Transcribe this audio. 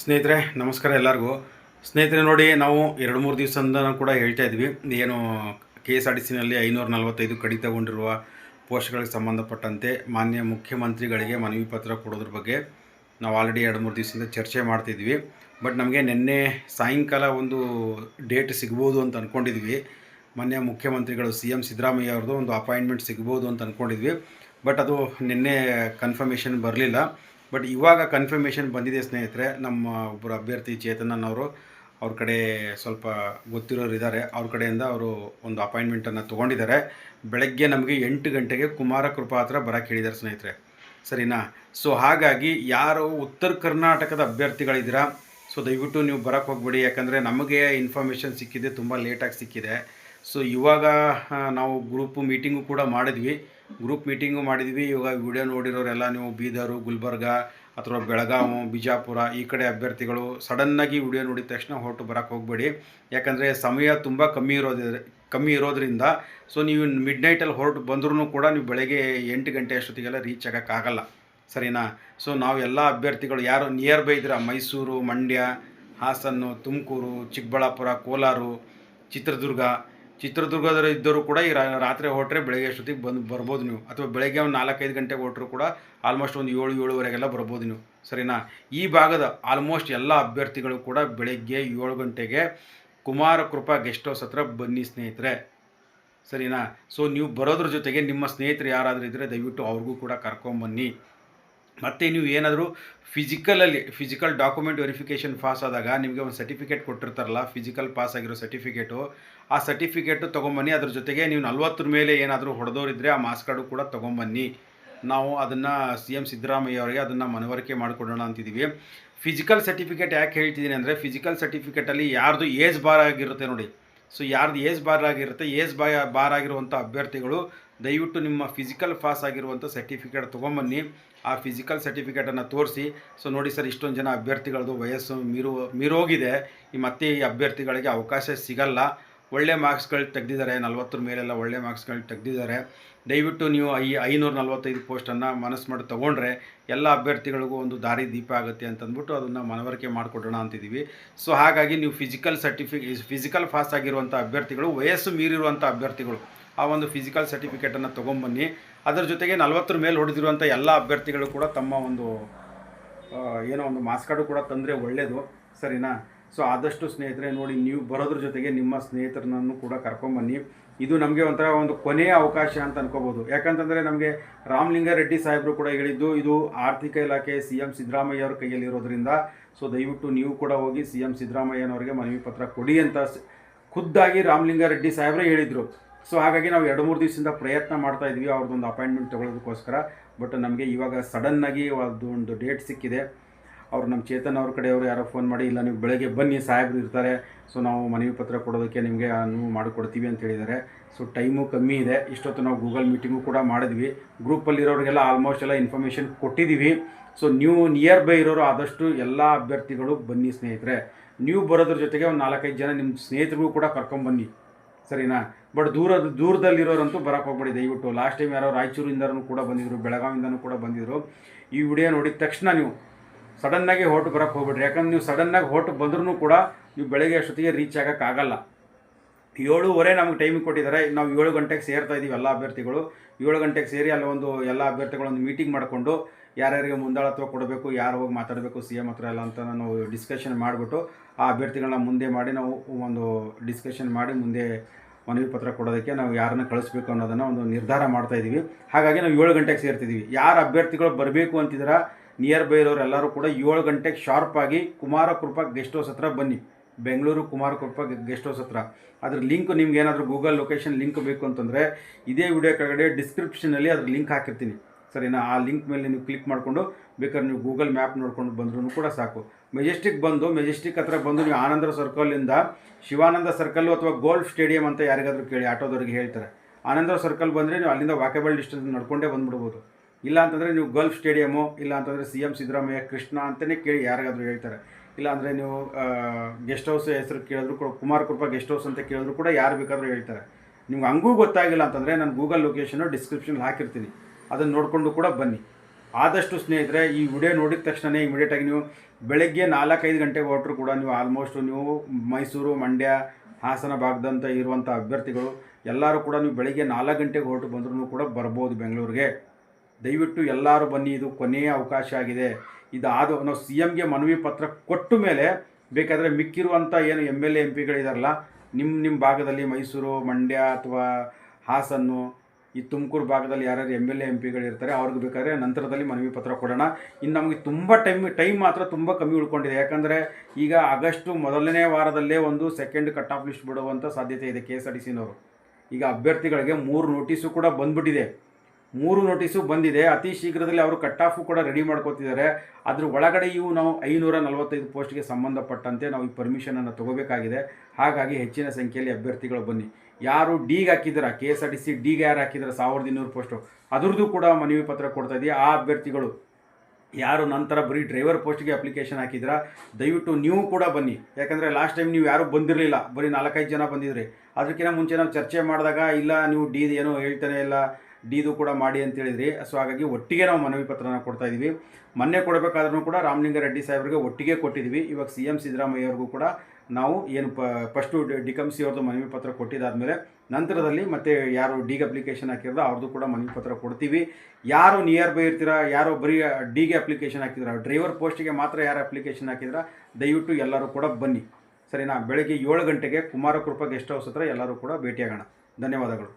ಸ್ನೇಹಿತರೆ, ನಮಸ್ಕಾರ ಎಲ್ಲರಿಗೂ. ಸ್ನೇಹಿತರೆ ನೋಡಿ, ನಾವು ಎರಡು ಮೂರು ದಿವಸದಿಂದ ಕೂಡ ಹೇಳ್ತಾ ಇದ್ವಿ. ಏನು ಕೆ ಎಸ್ ಆರ್ ಟಿ ಸಿನಲ್ಲಿ ಐನೂರ ನಲವತ್ತೈದು ಕಡಿತಗೊಂಡಿರುವ ಪೋಸ್ಟ್ಗಳಿಗೆ ಸಂಬಂಧಪಟ್ಟಂತೆ ಮಾನ್ಯ ಮುಖ್ಯಮಂತ್ರಿಗಳಿಗೆ ಮನವಿ ಪತ್ರ ಕೊಡೋದ್ರ ಬಗ್ಗೆ ನಾವು ಆಲ್ರೆಡಿ ಎರಡು ಮೂರು ದಿವಸದಿಂದ ಚರ್ಚೆ ಮಾಡ್ತಿದ್ವಿ. ಬಟ್ ನಮಗೆ ನಿನ್ನೆ ಸಾಯಂಕಾಲ ಒಂದು ಡೇಟ್ ಸಿಗ್ಬೋದು ಅಂತ ಅಂದ್ಕೊಂಡಿದ್ವಿ ಮಾನ್ಯ ಮುಖ್ಯಮಂತ್ರಿಗಳು ಸಿ ಎಂ ಸಿದ್ದರಾಮಯ್ಯ ಅವ್ರದ್ದು ಒಂದು ಅಪಾಯಿಂಟ್ಮೆಂಟ್ ಸಿಗ್ಬೋದು ಅಂತ ಅಂದ್ಕೊಂಡಿದ್ವಿ ಬಟ್ ಅದು ನಿನ್ನೆ ಕನ್ಫರ್ಮೇಷನ್ ಬರಲಿಲ್ಲ. ಬಟ್ ಇವಾಗ ಕನ್ಫರ್ಮೇಷನ್ ಬಂದಿದೆ ಸ್ನೇಹಿತರೆ, ನಮ್ಮ ಒಬ್ಬರು ಅಭ್ಯರ್ಥಿ ಚೇತನನ್ ಅವರು, ಅವ್ರ ಕಡೆ ಸ್ವಲ್ಪ ಗೊತ್ತಿರೋರು ಇದ್ದಾರೆ ಅವ್ರ ಕಡೆಯಿಂದ ಅವರು ಒಂದು ಅಪಾಯಿಂಟ್ಮೆಂಟನ್ನು ತೊಗೊಂಡಿದ್ದಾರೆ. ಬೆಳಗ್ಗೆ ನಮಗೆ ಎಂಟು ಗಂಟೆಗೆ ಕುಮಾರ ಕೃಪಾ ಹತ್ರ ಬರೋಕ್ಕೆ ಹೇಳಿದ್ದಾರೆ ಸ್ನೇಹಿತರೆ. ಸರಿನಾ? ಸೊ ಹಾಗಾಗಿ ಯಾರು ಉತ್ತರ ಕರ್ನಾಟಕದ ಅಭ್ಯರ್ಥಿಗಳಿದ್ದೀರಾ ಸೊ ದಯವಿಟ್ಟು ನೀವು ಬರೋಕ್ಕೆ ಹೋಗ್ಬೇಡಿ. ಯಾಕಂದರೆ ನಮಗೆ ಇನ್ಫಾರ್ಮೇಷನ್ ಸಿಕ್ಕಿದೆ, ತುಂಬ ಲೇಟಾಗಿ ಸಿಕ್ಕಿದೆ. ಸೊ ಇವಾಗ ನಾವು ಗ್ರೂಪ್ ಮೀಟಿಂಗು ಕೂಡ ಮಾಡಿದ್ವಿ. ಗ್ರೂಪ್ ಮೀಟಿಂಗು ಮಾಡಿದ್ವಿ. ಇವಾಗ ವಿಡಿಯೋ ನೋಡಿರೋರೆಲ್ಲ ನೀವು ಬೀದರು, ಗುಲ್ಬರ್ಗ ಅಥವಾ ಬೆಳಗಾವಿ ಬಿಜಾಪುರ ಈ ಕಡೆ ಅಭ್ಯರ್ಥಿಗಳು ಸಡನ್ನಾಗಿ ವಿಡಿಯೋ ನೋಡಿದ ತಕ್ಷಣ ಹೊರಟು ಬರೋಕ್ಕೆ ಹೋಗಬೇಡಿ. ಯಾಕಂದರೆ ಸಮಯ ತುಂಬ ಕಮ್ಮಿ ಇರೋದ್ರ ಕಮ್ಮಿ ಇರೋದ್ರಿಂದ ಸೊ ನೀವು ಮಿಡ್ ನೈಟಲ್ಲಿ ಹೊರಟು ಬಂದ್ರೂ ಕೂಡ ನೀವು ಬೆಳಗ್ಗೆ ಎಂಟು ಗಂಟೆ ಅಷ್ಟೊತ್ತಿಗೆಲ್ಲ ರೀಚ್ ಆಗೋಕ್ಕಾಗಲ್ಲ ಸರಿನಾ? ಸೊ ನಾವು ಎಲ್ಲ ಅಭ್ಯರ್ಥಿಗಳು ಯಾರು ನಿಯರ್ ಬೈ ಇದ್ದೀರಾ ಮೈಸೂರು, ಮಂಡ್ಯ ಹಾಸನ್ನು ತುಮಕೂರು, ಚಿಕ್ಕಬಳ್ಳಾಪುರ, ಕೋಲಾರು, ಚಿತ್ರದುರ್ಗ ಚಿತ್ರದುರ್ಗದ ಇದ್ದರೂ ಕೂಡ ಈ ರಾತ್ರಿ ಹೊರಟ್ರೆ ಬೆಳಗ್ಗೆ ಅಷ್ಟೊತ್ತಿಗೆ ಬಂದು ಬರ್ಬೋದು ನೀವು. ಅಥವಾ ಬೆಳಗ್ಗೆ ಒಂದು ನಾಲ್ಕೈದು ಗಂಟೆಗೆ ಹೊರಟ್ರು ಕೂಡ ಆಲ್ಮೋಸ್ಟ್ ಒಂದು ಏಳು, ಏಳುವರೆಗೆಲ್ಲ ಬರ್ಬೋದು ನೀವು. ಸರಿನಾ? ಈ ಭಾಗದ ಆಲ್ಮೋಸ್ಟ್ ಎಲ್ಲ ಅಭ್ಯರ್ಥಿಗಳು ಕೂಡ ಬೆಳಗ್ಗೆ ಏಳು ಗಂಟೆಗೆ ಕುಮಾರ ಕೃಪಾ ಗೆಸ್ಟ್ ಹೌಸ್ ಹತ್ರ ಬನ್ನಿ ಸ್ನೇಹಿತರೆ. ಸರಿನಾ? ಸೊ ನೀವು ಬರೋದ್ರ ಜೊತೆಗೆ ನಿಮ್ಮ ಸ್ನೇಹಿತರು ಯಾರಾದರೂ ಇದ್ದರೆ ದಯವಿಟ್ಟು ಅವ್ರಿಗೂ ಕೂಡ ಕರ್ಕೊಂಬನ್ನಿ. ಮತ್ತು ನೀವು ಏನಾದರೂ ಫಿಸಿಕಲಲ್ಲಿ ಫಿಸಿಕಲ್ ಡಾಕ್ಯುಮೆಂಟ್ ವೆರಿಫಿಕೇಷನ್ ಪಾಸ್ ಆದಾಗ ನಿಮಗೆ ಒಂದು ಸರ್ಟಿಫಿಕೇಟ್ ಕೊಟ್ಟಿರ್ತಾರಲ್ಲ ಫಿಸಿಕಲ್ ಪಾಸ್ ಆಗಿರೋ ಸರ್ಟಿಫಿಕೇಟು ಆ ಸರ್ಟಿಫಿಕೇಟು ತೊಗೊಂಬನ್ನಿ. ಅದ್ರ ಜೊತೆಗೆ ನೀವು ನಲ್ವತ್ತರ ಮೇಲೆ ಏನಾದರೂ ಹೊಡೆದೋರಿದ್ರೆ ಆ ಮಾಸ್ ಕಾರ್ಡು ಕೂಡ ತೊಗೊಂಬನ್ನಿ. ನಾವು ಅದನ್ನು ಸಿ ಎಂ ಸಿದ್ದರಾಮಯ್ಯ ಅವರಿಗೆ ಅದನ್ನು ಮನವರಿಕೆ ಮಾಡಿಕೊಡೋಣ ಅಂತಿದ್ದೀವಿ ಫಿಸಿಕಲ್ ಸರ್ಟಿಫಿಕೇಟ್ ಯಾಕೆ ಹೇಳ್ತಿದ್ದೀನಿ ಅಂದರೆ ಫಿಸಿಕಲ್ ಸರ್ಟಿಫಿಕೇಟಲ್ಲಿ ಯಾರ್ದು ಏಜ್ ಬಾರ್ ಆಗಿರುತ್ತೆ ನೋಡಿ. ಸೊ ಯಾರ್ದು ಏಜ್ ಬಾರ್ ಆಗಿರುತ್ತೆ, ಏಜ್ ಬಾಯ್, ಬಾರ್ ಆಗಿರುವಂಥ ಅಭ್ಯರ್ಥಿಗಳು ದಯವಿಟ್ಟು ನಿಮ್ಮ ಫಿಸಿಕಲ್ ಪಾಸ್ ಆಗಿರುವಂಥ ಸರ್ಟಿಫಿಕೇಟ್ ತೊಗೊಂಬನ್ನಿ. ಆ ಫಿಸಿಕಲ್ ಸರ್ಟಿಫಿಕೇಟನ್ನು ತೋರಿಸಿ. ಸೊ ನೋಡಿ ಸರ್, ಇಷ್ಟೊಂದು ಜನ ಅಭ್ಯರ್ಥಿಗಳದ್ದು ವಯಸ್ಸು ಮೀರು ಮೀರೋಗಿದೆ. ಈ ಮತ್ತೆ ಈ ಅಭ್ಯರ್ಥಿಗಳಿಗೆ ಅವಕಾಶ ಸಿಗಲ್ಲ. ಒಳ್ಳೆ ಮಾರ್ಕ್ಸ್ಗಳು ತೆಗೆದಿದ್ದಾರೆ, ನಲ್ವತ್ತರ ಮೇಲೆಲ್ಲ ಒಳ್ಳೆ ಮಾರ್ಕ್ಸ್ಗಳು ತೆಗೆದಿದ್ದಾರೆ. ದಯವಿಟ್ಟು ನೀವು ಈ ಐನೂರ ನಲವತ್ತೈದು ಪೋಸ್ಟನ್ನು ಮನಸ್ಸು ಮಾಡಿ ತೊಗೊಂಡ್ರೆ ಎಲ್ಲ ಅಭ್ಯರ್ಥಿಗಳಿಗೂ ಒಂದು ದಾರಿ ದೀಪ ಆಗುತ್ತೆ ಅಂತಂದ್ಬಿಟ್ಟು ಅದನ್ನು ಮನವರಿಕೆ ಮಾಡಿಕೊಡೋಣ ಅಂತಿದ್ದೀವಿ. ಸೊ ಹಾಗಾಗಿ ನೀವು ಫಿಸಿಕಲ್ ಸರ್ಟಿಫಿಕೇ ಫಿಸಿಕಲ್ ಪಾಸ್ ಆಗಿರುವಂಥ ಅಭ್ಯರ್ಥಿಗಳು, ವಯಸ್ಸು ಮೀರಿರುವಂಥ ಅಭ್ಯರ್ಥಿಗಳು ಆ ಒಂದು ಫಿಸಿಕಲ್ ಸರ್ಟಿಫಿಕೇಟನ್ನು ತೊಗೊಂಬನ್ನಿ. ಅದರ ಜೊತೆಗೆ ನಲ್ವತ್ತರ ಮೇಲೆ ಹೊಡೆದಿರುವಂಥ ಎಲ್ಲ ಅಭ್ಯರ್ಥಿಗಳು ಕೂಡ ತಮ್ಮ ಒಂದು ಏನೋ ಒಂದು ಮಾಸ್ ಕಾರ್ಡು ಕೂಡ ತಂದರೆ ಒಳ್ಳೆಯದು ಸರಿನಾ? ಸೊ ಆದಷ್ಟು ಸ್ನೇಹಿತರೆ ನೋಡಿ, ನೀವು ಬರೋದ್ರ ಜೊತೆಗೆ ನಿಮ್ಮ ಸ್ನೇಹಿತರನ್ನು ಕೂಡ ಕರ್ಕೊಂಬನ್ನಿ. ಇದು ನಮಗೆ ಒಂಥರ ಒಂದು ಕೊನೆಯ ಅವಕಾಶ ಅಂತ ಅನ್ಕೋಬೋದು. ಯಾಕಂತಂದರೆ ನಮಗೆ ರಾಮಲಿಂಗಾರೆಡ್ಡಿ ಸಾಹೇಬರು ಕೂಡ ಹೇಳಿದ್ದು, ಇದು ಆರ್ಥಿಕ ಇಲಾಖೆ ಸಿ ಎಂ ಸಿದ್ದರಾಮಯ್ಯ ಅವ್ರ ಕೈಯಲ್ಲಿರೋದ್ರಿಂದ. ಸೊ ದಯವಿಟ್ಟು ನೀವು ಕೂಡ ಹೋಗಿ ಸಿ ಎಂ ಸಿದ್ದರಾಮಯ್ಯನವ್ರಿಗೆ ಮನವಿ ಪತ್ರ ಕೊಡಿ ಅಂತ ಖುದ್ದಾಗಿ ರಾಮಲಿಂಗಾರೆಡ್ಡಿ ಸಾಹೇಬರೇ ಹೇಳಿದರು. ಸೊ ಹಾಗಾಗಿ ನಾವು ಎರಡು ಮೂರು ದಿವಸದಿಂದ ಪ್ರಯತ್ನ ಮಾಡ್ತಾ ಇದ್ವಿ ಅವ್ರದ್ದೊಂದು ಅಪಾಯಿಂಟ್ಮೆಂಟ್ ತೊಗೊಳೋದಕ್ಕೋಸ್ಕರ ಬಟ್ ನಮಗೆ ಇವಾಗ ಸಡನ್ನಾಗಿ ಅದು ಒಂದು ಡೇಟ್ ಸಿಕ್ಕಿದೆ. ಅವ್ರು ನಮ್ಮ ಚೇತನ್ ಅವ್ರ ಕಡೆಯವರು ಯಾರೋ ಫೋನ್ ಮಾಡಿ, ಇಲ್ಲ ನೀವು ಬೆಳಗ್ಗೆ ಬನ್ನಿ, ಸಾಹೇಬ್ರು ಇರ್ತಾರೆ. ಸೊ ನಾವು ಮನವಿ ಪತ್ರ ಕೊಡೋದಕ್ಕೆ ನಿಮಗೆ ಅನುವು ಮಾಡಿಕೊಡ್ತೀವಿ ಅಂತ ಹೇಳಿದ್ದಾರೆ. ಸೊ ಟೈಮು ಕಮ್ಮಿ ಇದೆ. ಇಷ್ಟೊತ್ತು ನಾವು ಗೂಗಲ್ ಮೀಟಿಂಗು ಕೂಡ ಮಾಡಿದ್ವಿ. ಗ್ರೂಪಲ್ಲಿರೋರಿಗೆಲ್ಲ ಆಲ್ಮೋಸ್ಟ್ ಎಲ್ಲ ಇನ್ಫಾರ್ಮೇಷನ್ ಕೊಟ್ಟಿದ್ದೀವಿ. ಸೊ ನೀವು ನಿಯರ್ ಬೈ ಇರೋರು ಆದಷ್ಟು ಎಲ್ಲ ಅಭ್ಯರ್ಥಿಗಳು ಬನ್ನಿ ಸ್ನೇಹಿತರೆ. ನೀವು ಬರೋದ್ರ ಜೊತೆಗೆ ಒಂದು ನಾಲ್ಕೈದು ಜನ ನಿಮ್ಮ ಸ್ನೇಹಿತರಿಗೂ ಕೂಡ ಕರ್ಕೊಂಬನ್ನಿ ಸರಿನಾ? ಬಟ್ ದೂರ, ದೂರದಲ್ಲಿರೋರಂತೂ ಬರೋಕ್ಕೆ ಹೋಗ್ಬೇಡಿ. ದಯವಿಟ್ಟು ಲಾಸ್ಟ್ ಟೈಮ್ ಯಾರೋ ರಾಯಚೂರಿಂದನೂ ಕೂಡ ಬಂದಿದ್ರು ಬೆಳಗಾವಿಂದನೂ ಕೂಡ ಬಂದಿದ್ರು. ಈ ವಿಡಿಯೋ ನೋಡಿದ ತಕ್ಷಣ ನೀವು ಸಡನ್ನಾಗಿ ಹೊರಟು ಬರೋಕ್ಕೆ ಹೋಗ್ಬಿಡ್ರಿ. ಯಾಕಂದ್ರೆ ನೀವು ಸಡನ್ನಾಗಿ ಹೊರಟು ಬಂದ್ರೂ ಕೂಡ ನೀವು ಬೆಳಗ್ಗೆ ಅಷ್ಟೊತ್ತಿಗೆ ರೀಚ್ ಆಗೋಕ್ಕಾಗಲ್ಲ ಏಳುವರೆ ನಮಗೆ ಟೈಮಿಗೆ ಕೊಟ್ಟಿದ್ದಾರೆ ನಾವು ಏಳು ಗಂಟೆಗೆ ಸೇರ್ತಾ ಇದ್ದೀವಿ ಎಲ್ಲ ಅಭ್ಯರ್ಥಿಗಳು. ಏಳು ಗಂಟೆಗೆ ಸೇರಿ ಅಲ್ಲಿ ಒಂದು ಎಲ್ಲ ಅಭ್ಯರ್ಥಿಗಳೊಂದು ಮೀಟಿಂಗ್ ಮಾಡಿಕೊಂಡು ಯಾರ್ಯಾರಿಗೆ ಮುಂದಾಳತ್ವ ಕೊಡಬೇಕು, ಯಾರು ಹೋಗಿ ಮಾತಾಡಬೇಕು ಸಿ ಎಂ ಹತ್ರ ಎಲ್ಲ ಅಂತ ನಾವು ಡಿಸ್ಕಷನ್ ಮಾಡಿಬಿಟ್ಟು ಆ ಅಭ್ಯರ್ಥಿಗಳನ್ನ ಮುಂದೆ ಮಾಡಿ ನಾವು ಒಂದು ಡಿಸ್ಕಷನ್ ಮಾಡಿ ಮುಂದೆ ಮನವಿ ಪತ್ರ ಕೊಡೋದಕ್ಕೆ ನಾವು ಯಾರನ್ನ ಕಳಿಸ್ಬೇಕು ಅನ್ನೋದನ್ನು ಒಂದು ನಿರ್ಧಾರ ಮಾಡ್ತಾ ಇದ್ದೀವಿ ಹಾಗಾಗಿ ನಾವು ಏಳು ಗಂಟೆಗೆ ಸೇರ್ತಿದ್ದೀವಿ ಯಾರು ಅಭ್ಯರ್ಥಿಗಳು ಬರಬೇಕು ಅಂತಿದ್ದೀರಾ ನಿಯರ್ ಬೈ ಇರೋರು ಎಲ್ಲರೂ ಕೂಡ ಏಳು ಗಂಟೆಗೆ ಶಾರ್ಪಾಗಿ ಕುಮಾರ ಕೃಪಾ ಗೆಸ್ಟ್ ಹೌಸ್ ಹತ್ರ ಬನ್ನಿ. ಬೆಂಗಳೂರು ಕುಮಾರ ಕೃಪಾ ಗೆಸ್ಟ್ ಹೌಸ್ ಹತ್ರ. ಅದ್ರ ಲಿಂಕ್ ನಿಮ್ಗೆ ಏನಾದರೂ ಗೂಗಲ್ ಲೊಕೇಶನ್ ಲಿಂಕ್ ಬೇಕು ಅಂತಂದರೆ ಇದೇ ವಿಡಿಯೋ ಕೆಳಗಡೆ ಡಿಸ್ಕ್ರಿಪ್ಷನಲ್ಲಿ ಅದ್ರ ಲಿಂಕ್ ಹಾಕಿರ್ತೀನಿ. ಸರಿನಾ? ಆ ಲಿಂಕ್ ಮೇಲೆ ನೀವು ಕ್ಲಿಕ್ ಮಾಡಿಕೊಂಡು ಬೇಕಾದ್ರೆ ನೀವು ಗೂಗಲ್ ಮ್ಯಾಪ್ ನೋಡ್ಕೊಂಡು ಬಂದ್ರೂ ಕೂಡ ಸಾಕು. ಮೆಜೆಸ್ಟಿಕ್ ಬಂದು ಮೆಜೆಸ್ಟಿಕ್ ಹತ್ರ ಬಂದು ನೀವು ಆನಂದ ಸರ್ಕಲಿಂದ ಶಿವಾನಂದ ಸರ್ಕಲ್ಲು ಅಥವಾ ಗೋಲ್ಫ್ ಸ್ಟೇಡಿಯಂ ಅಂತ ಯಾರಿಗಾದರೂ ಕೇಳಿ, ಆಟೋದವ್ರಿಗೆ ಹೇಳ್ತಾರೆ. ಆನಂದ ಸರ್ಕಲ್ ಬಂದರೆ ನೀವು ಅಲ್ಲಿಂದ ವಾಕೇಬಲ್ ಡಿಸ್ಟೆನ್ಸ್ ನಡ್ಕೊಂಡೇ ಬಂದ್ಬಿಡ್ಬೋದು. ಇಲ್ಲ ಅಂತಂದರೆ ನೀವು ಗಲ್ಫ್ ಸ್ಟೇಡಿಯಮು, ಇಲ್ಲ ಅಂತಂದರೆ ಸಿ ಎಂ ಸಿದ್ದರಾಮಯ್ಯ, ಕೃಷ್ಣ ಅಂತಲೇ ಕೇಳಿ ಯಾರಿಗಾದರೂ ಹೇಳ್ತಾರೆ. ಇಲ್ಲ ಅಂದರೆ ನೀವು ಗೆಸ್ಟ್ ಹೌಸ್ ಹೆಸರು ಕೇಳಿದ್ರು ಕೂಡ, ಕುಮಾರ್ ಕೃಪಾ ಗೆಸ್ಟ್ ಹೌಸ್ ಅಂತ ಕೇಳಿದ್ರು ಕೂಡ ಯಾರು ಬೇಕಾದರೂ ಹೇಳ್ತಾರೆ. ನಿಮ್ಗೆ ಹಂಗೂ ಗೊತ್ತಾಗಿಲ್ಲ ಅಂತಂದರೆ ನಾನು ಗೂಗಲ್ ಲೊಕೇಶನು ಡಿಸ್ಕ್ರಿಪ್ಷನ್ ಹಾಕಿರ್ತೀನಿ. ಅದನ್ನು ನೋಡಿಕೊಂಡು ಕೂಡ ಬನ್ನಿ. ಆದಷ್ಟು ಸ್ನೇಹಿತರೆ, ಈ ವಿಡಿಯೋ ನೋಡಿದ ತಕ್ಷಣ ಇಮಿಡಿಯೇಟಾಗಿ ನೀವು ಬೆಳಗ್ಗೆ ನಾಲ್ಕೈದು ಗಂಟೆಗೆ ಹೊರಟ್ರು ಕೂಡ ನೀವು ಆಲ್ಮೋಸ್ಟ್ ನೀವು ಮೈಸೂರು, ಮಂಡ್ಯ, ಹಾಸನ ಭಾಗದಂತ ಇರುವಂಥ ಅಭ್ಯರ್ಥಿಗಳು ಎಲ್ಲರೂ ಕೂಡ ನೀವು ಬೆಳಗ್ಗೆ ನಾಲ್ಕು ಗಂಟೆಗೆ ಹೊರಟು ಬಂದ್ರೂ ಕೂಡ ಬರ್ಬೋದು ಬೆಂಗಳೂರಿಗೆ. ದಯವಿಟ್ಟು ಎಲ್ಲರೂ ಬನ್ನಿ, ಇದು ಕೊನೆಯ ಅವಕಾಶ ಆಗಿದೆ. ಇದಾದ ನಾವು ಸಿ ಎಮ್ಗೆ ಮನವಿ ಪತ್ರ ಕೊಟ್ಟ ಮೇಲೆ ಬೇಕಾದರೆ ಮಿಕ್ಕಿರುವಂಥ ಏನು ಎಂ ಎಲ್ ಎ, ಎಂ ಪಿಗಳಿದಾರಲ್ಲ ನಿಮ್ಮ ನಿಮ್ಮ ಭಾಗದಲ್ಲಿ ಮೈಸೂರು, ಮಂಡ್ಯ ಅಥವಾ ಹಾಸನ್ನು, ಈ ತುಮಕೂರು ಭಾಗದಲ್ಲಿ ಯಾರ್ಯಾರು ಎಂ ಎಲ್ ಎ, ಎಂ ಪಿಗಳಿರ್ತಾರೆ, ಅವ್ರಿಗೆ ಬೇಕಾದ್ರೆ ನಂತರದಲ್ಲಿ ಮನವಿ ಪತ್ರ ಕೊಡೋಣ. ಇನ್ನು ನಮಗೆ ತುಂಬ ಟೈಮ್ ಟೈಮ್ ಮಾತ್ರ ತುಂಬ ಕಮ್ಮಿ ಉಳ್ಕೊಂಡಿದೆ. ಯಾಕಂದರೆ ಈಗ ಆಗಸ್ಟು ಮೊದಲನೇ ವಾರದಲ್ಲೇ ಒಂದು ಸೆಕೆಂಡ್ ಕಟ್ ಆಫ್ ಲಿಸ್ಟ್ ಬಿಡುವಂಥ ಸಾಧ್ಯತೆ ಇದೆ ಕೆ ಎಸ್ ಆರ್ ಟಿ ಈಗ ಅಭ್ಯರ್ಥಿಗಳಿಗೆ ಮೂರು ನೋಟಿಸು ಕೂಡ ಬಂದ್ಬಿಟ್ಟಿದೆ. ಮೂರು ನೋಟಿಸು ಬಂದಿದೆ. ಅತಿ ಶೀಘ್ರದಲ್ಲಿ ಅವರು ಕಟ್ ಆಫು ಕೂಡ ರೆಡಿ ಮಾಡ್ಕೋತಿದ್ದಾರೆ. ಅದ್ರ ಒಳಗಡೆಯೂ ನಾವು ಐನೂರ ನಲವತ್ತೈದು ಪೋಸ್ಟ್ಗೆ ಸಂಬಂಧಪಟ್ಟಂತೆ ನಾವು ಈ ಪರ್ಮಿಷನನ್ನು ತಗೋಬೇಕಾಗಿದೆ. ಹಾಗಾಗಿ ಹೆಚ್ಚಿನ ಸಂಖ್ಯೆಯಲ್ಲಿ ಅಭ್ಯರ್ಥಿಗಳು ಬನ್ನಿ. ಯಾರು ಡಿಗೆ ಹಾಕಿದ್ದೀರಾ K S R T C ಡಿಗೆ ಯಾರು ಹಾಕಿದ್ರ? ಸಾವಿರದ ಇನ್ನೂರು ಪೋಸ್ಟು ಅದ್ರದ್ದು ಕೂಡ ಮನವಿ ಪತ್ರ ಕೊಡ್ತಾ ಇದೆಯಾ. ಆ ಅಭ್ಯರ್ಥಿಗಳು ಯಾರು ನಂತರ ಬರೀ ಡ್ರೈವರ್ ಪೋಸ್ಟ್ಗೆ ಅಪ್ಲಿಕೇಶನ್ ಹಾಕಿದ್ರ? ದಯವಿಟ್ಟು ನೀವು ಕೂಡ ಬನ್ನಿ. ಯಾಕಂದರೆ ಲಾಸ್ಟ್ ಟೈಮ್ ನೀವು ಯಾರೂ ಬಂದಿರಲಿಲ್ಲ. ಬರೀ ನಾಲ್ಕೈದು ಜನ ಬಂದಿದ್ರಿ. ಅದಕ್ಕಿಂತ ಮುಂಚೆ ನಾವು ಚರ್ಚೆ ಮಾಡಿದಾಗ, ಇಲ್ಲ, ನೀವು ಡಿ ಏನೋ ಹೇಳ್ತಾನೆ, ಇಲ್ಲ. ಡಿದು ಕೂಡ ಮಾಡಿ ಅಂತ ಹೇಳಿದ್ರಿ. ಸೊ ಹಾಗಾಗಿ ಒಟ್ಟಿಗೆ ನಾವು ಮನವಿ ಪತ್ರನ ಕೊಡ್ತಾ ಇದ್ದೀವಿ ಮೊನ್ನೆ ಕೊಡಬೇಕಾದ್ರೂ ಕೂಡ ರಾಮಲಿಂಗಾರೆಡ್ಡಿ ಸಾಹೇಬ್ರಿಗೆ ಒಟ್ಟಿಗೆ ಕೊಟ್ಟಿದ್ವಿ. ಇವಾಗ ಸಿ ಎಂ ಸಿದ್ದರಾಮಯ್ಯ ಅವ್ರಿಗೂ ಕೂಡ ನಾವು ಏನು ಪ ಫಸ್ಟು ಡಿ ಕಮ್ ಸಿ ಅವ್ರದ್ದು ಮನವಿ ಪತ್ರ ಕೊಟ್ಟಿದ್ದಾದಮೇಲೆ ನಂತರದಲ್ಲಿ ಮತ್ತೆ ಯಾರು ಡಿಗೆ ಅಪ್ಲಿಕೇಶನ್ ಹಾಕಿರೋ ಅವ್ರದ್ದು ಕೂಡ ಮನವಿ ಪತ್ರ ಕೊಡ್ತೀವಿ. ಯಾರು ನಿಯರ್ ಬೈ ಇರ್ತೀರಾ, ಯಾರೋ ಬರೀ ಡಿಗೆ ಅಪ್ಲಿಕೇಶನ್ ಹಾಕಿದ್ರ ಡ್ರೈವರ್ ಪೋಸ್ಟಿಗೆ ಮಾತ್ರ ಯಾರು ಅಪ್ಲಿಕೇಶನ್ ಹಾಕಿದ್ರ ದಯವಿಟ್ಟು ಎಲ್ಲರೂ ಕೂಡ ಬನ್ನಿ. ಸರಿನಾ? ಬೆಳಗ್ಗೆ ಏಳು ಗಂಟೆಗೆ ಕುಮಾರಕೃಪ ಗೆಸ್ಟ್ ಹೌಸ್ ಹತ್ರ ಎಲ್ಲರೂ ಕೂಡ ಭೇಟಿಯಾಗೋಣ. ಧನ್ಯವಾದಗಳು.